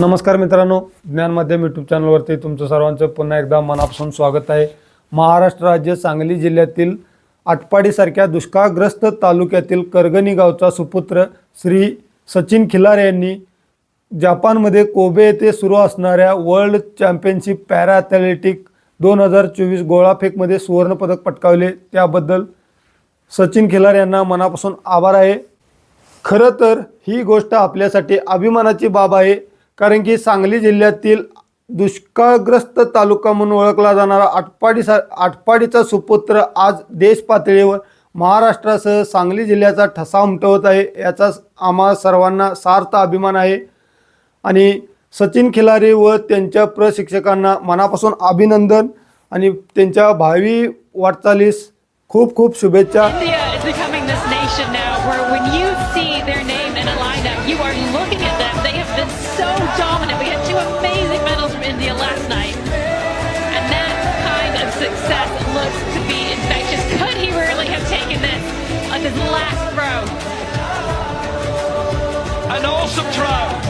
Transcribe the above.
नमस्कार मित्रांनो ज्ञान माध्यम यूट्यूब चॅनलवरती तुमचं सर्वांचं पुन्हा एकदा मनापासून स्वागत आहे. महाराष्ट्र राज्य सांगली जिल्ह्यातील आटपाडीसारख्या दुष्काळग्रस्त तालुक्यातील करगणी गावचा सुपुत्र श्री सचिन खिलारे यांनी जपानमध्ये कोबे येथे सुरू असणाऱ्या वर्ल्ड चॅम्पियनशिप पॅरा ॲथलेटिक दोन हजार चोवीस गोळाफेकमध्ये सुवर्णपदक पटकावले. त्याबद्दल सचिन खिलारे यांना मनापासून आभार आहे. खरं तर ही गोष्ट आपल्यासाठी अभिमानाची बाब आहे. कारण की सांगली जिल्ह्यातील दुष्काळग्रस्त तालुका म्हणून ओळखला जाणारा आटपाडी सा आटपाडीचा सुपुत्र आज देश पातळीवर महाराष्ट्रासह सांगली जिल्ह्याचा ठसा उमटवत आहे. याचा आम्हा सर्वांना सार्थ अभिमान आहे. आणि सचिन खिलारी व त्यांच्या प्रशिक्षकांना मनापासून अभिनंदन आणि त्यांच्या भावी वाटचालीस खूप खूप शुभेच्छा. Infectious. Could he really have taken this on his last throw? An awesome throw.